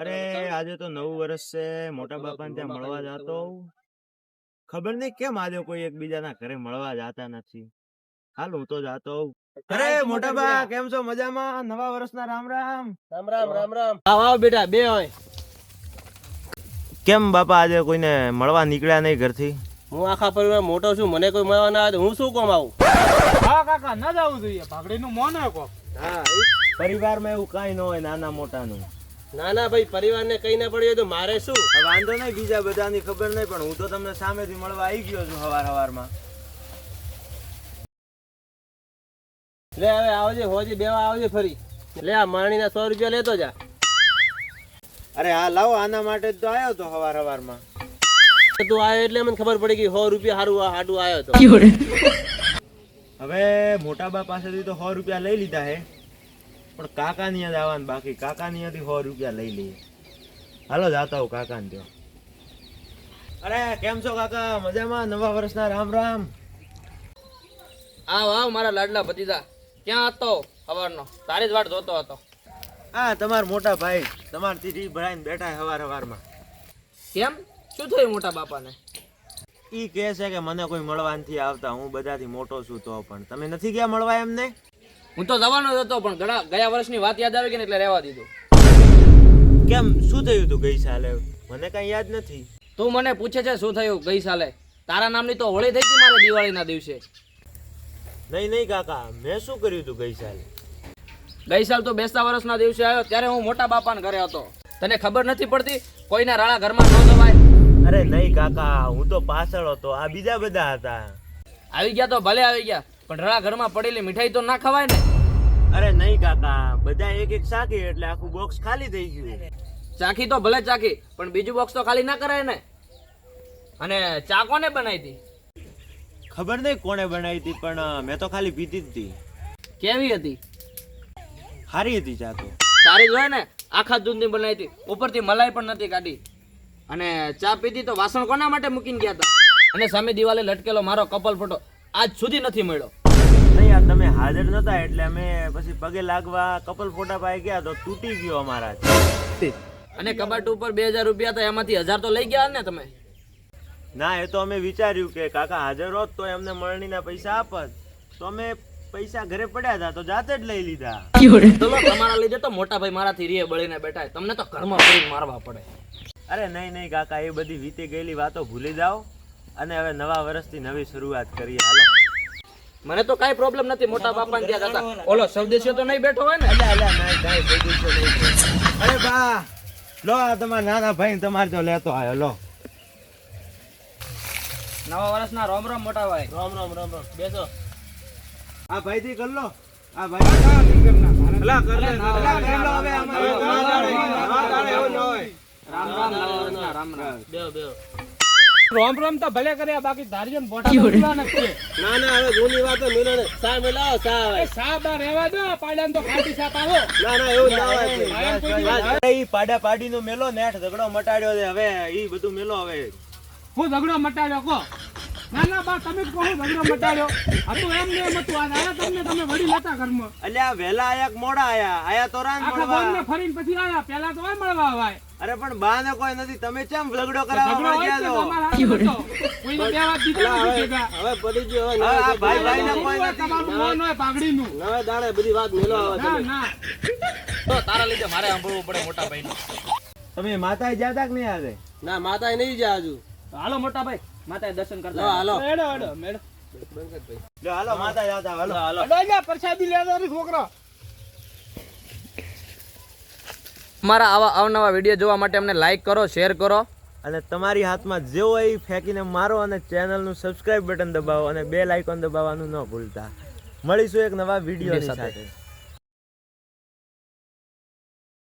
અરે આજે તો નવું વર્ષ છે મોટા બાપાને ત્યાં મળવા જતો ખબર નહીં કેમ આજે કોઈ એકબીજાના ઘરે મળવા જાતા નથી. હાલ હું તો જાતો અરે મોટા બા કેમ છો? મજામાં? નવા વર્ષના રામ રામ. રામ રામ રામ રામ. આવ આવ બેટા બે હોય. કેમ બાપા આજે કોઈને મળવા નીકળ્યા નહીં ઘરથી? હું આખા પરિવાર મોટો છું મને કોઈ મળવા ના આવે હું શું કોમ આવું? હા કાકા ના જવું જોઈએ. ભાગડીનું મોન હોય કોક હા પરિવારમાં એવું કાંઈ ન હોય નાના મોટાનું. ના ના ભાઈ પરિવારને કઈ ના પડ્યો તો મારે શું? વાંધો નહીં બીજા બધાની ખબર નહીં પણ હું તો તમને સામેથી મળવા આવી ગયો છું હવાર હવારમાં. લે હવે આવજે હોજી બેવા આવજે ફરી. લે આ માણીના સો રૂપિયા લેતો જા. અરે હા લાવો આના માટે જ તો આવ્યો તો હવાર હવારમાં. તું આવ્યો એટલે મને ખબર પડી ગઈ સો રૂપિયા હારું હાડું આવ્યો તો. હવે મોટા બા પાસેથી તો સો રૂપિયા લઈ લીધા હે. પણ કાકાની યાદ આવવાનું બાકી કાકાની ની સો રૂપિયા લઈ લઈએ. હાલો જાતા હું કાકા ને ત્યાં. અરે કેમ છો કાકા? મજામાં? નવા વર્ષના રામ રામ. આવ આવ મારા લાડલા ભતીજા ક્યાં હતો સવારનો તારી જ વાટ જોતો હતો. આ તમાર મોટા ભાઈ તમાર તીજી ભરાઈને બેઠા હવાર હવારમાં. કેમ? શું થયું મોટા બાપાને? ઈ કહે છે કે મને કોઈ મળવા નથી આવતા હું બધાથી મોટો છું તો પણ. તમે નથી ગયા મળવા એમને? હું તો જવાનો જ હતો પણ ઘણા ગયા વર્ષની વાત યાદ આવી ગઈ ને એટલે રહેવા દીધું. કેમ શું થયું તું ગઈ સાલે? મને કઈ યાદ નથી. તું મને પૂછે છે શું થયું ગઈ સાલે? તારા નામની તો હોળી થઈ હતી મારે દિવાળીના દિવસે. નહીં નહીં કાકા મેં શું કર્યું તું ગઈ સાલે? ગઈ સાલ તો બેસતા વર્ષના દિવસે આવ્યો ત્યારે હું મોટા બાપાને ઘરે હતો. તને ખબર નથી પડતી કોઈના રાળા ઘરમાં ન જવાય? અરે નહીં કાકા હું તો પાછળ હતો આ બીજા બધા હતા. આવી ગયા તો ભલે આવી ગયા પણ રાળા ઘરમાં પડેલી મીઠાઈ તો ના ખવાય ને? અરે નહીં કાકા બધા એક એક ચાખી એટલે આખું બોક્સ ખાલી થઈ ગયું ચાખી તો ભલે ચાખી પણ બીજું બોક્સ તો ખાલી ના કરાય ને? અને ચા કોને બનાવી હતી? ખબર નહીં કોને બનાવી હતી પણ મેં તો ખાલી પીધી જ હતી. કેવી હતી? સારી હતી ચા તો. સારી જ હોય ને? આખા દૂધની બનાવી હતી. ઉપરથી મલાઈ પણ નથી કાઢી. અને ચા પીધી તો વાસણ કોના માટે મૂકીને ગયા હતા? અને સામે દિવાલે લટકેલો મારો કપલ ફોટો. આજ સુધી નથી મળ્યો. નહીં યાર તમે હાજર નતા એટલે અમે પછી પગે લાગવા કપલ ફોટા પાઈ ગયા તો તૂટી ગયો અમારા. અને કબાટ ઉપર બે હજાર રૂપિયા હતા એમાંથી હજાર તો લઈ ગયા ને તમે? ના એ તો અમે વિચાર્યું કે કાકા હાજર હોત તો એમને મળણીના પૈસા આપત. તો અમે પૈસા ઘરે પડ્યા હતા તો જાતે જ લઈ લીધા. ચલો તમારા લીધે તો મોટા ભાઈ મારાથી રીએ બળીને બેઠા તમને તો ઘરમાં મારવા પડે. અરે નહીં નહીં કાકા એ બધી વીતી ગયેલી વાતો ભૂલી જાઓ. અને હવે નવા વર્ષથી નવી શરૂઆત કરીએ. હાલો. મને તો કાંઈ પ્રોબ્લેમ નથી. મોટા બાપાને ત્યાં હતા ઓલો સૌદેશીઓ તો નહીં બેઠો હોય ને? અલ્યા અલ્યા નહીં કાંઈ કોઈ નહીં અરે બા લો આ તમારા નાના ભાઈ તમારે તો લેતો આવ્યો લો. નવા વર્ષના રોમ રોમ મોટા ભાઈ. રોમ રોમ રોમ રોમ. બેસો. આ ભાઈ થી કર લો. આ ભાઈ અલા, કર લે, અલા, કર લો હવે અમારે. રામ રામ વર્ષના રામ રામ. બેહો બેહો. રોમ રોમ તો ભલે કર્યા બાકી ધારિયન બોટા નથી. ના ના હવે જૂની વાતો મિલો ને સા મિલાવો સા આવે. એ સા બા રહેવા દો પાડ્યાને તો ખાટી સાપ આવો. ના ના એવું ના હોય અરે ઈ પાડા પાડીનો મેલો નેઠ ઝઘડો મટાડ્યો છે. હવે ઈ બધું મેલો હવે. હું ઝઘડો મટાડ્યો કો ના ના બા તમે જ કહો ઝઘડો મટાડ્યો. હતું એમ ને એમ હતું. આ આયા તમને તમે વડી લેતા ઘરમાં. અલ્યા વેલા આયા મોડા આયા? આયા તો રાન મળવા. ફરીને પછી આયા. પેલા તો આ મળવા આવાય. અરે પણ બા ને કોઈ નથી. તમે કેમ ઝઘડો કરાવવા ને છો? તમારા હાથમાં તો. કોઈને બે વાત દીધા હવે પડી ગયો હવે ભાઈ ભાઈ ને કોઈ નથી. તમારું મોન હોય પાઘડીનું. નવા દાડે બધી વાત મેલો આવે ના ના. તો તારા લીધે મારે સાંભળવું પડે મોટા ભાઈ તમે માતાએ જ્યાં કે નહીં આજે? ના માતા નહીં જ્યાં હજુ. હાલો મોટા ભાઈ માતાએ દર્શન કરતા હાલો. મેળો મેડો મેડો હાલો માતા જાતા હાલો. હાલો પ્રસાદી લેતો નથી છોકરો. મારા આવા અવનવા વીડિયો જોવા માટે અમને લાઈક કરો શેર કરો. અને તમારી હાથમાં જેવો એ ફેંકીને મારો અને ચેનલનું સબસ્ક્રાઇબ બટન દબાવો અને બે લાઇકોન દબાવવાનું ન ભૂલતા. મળીશું એક નવા વિડીયોની સાથે. સાથે.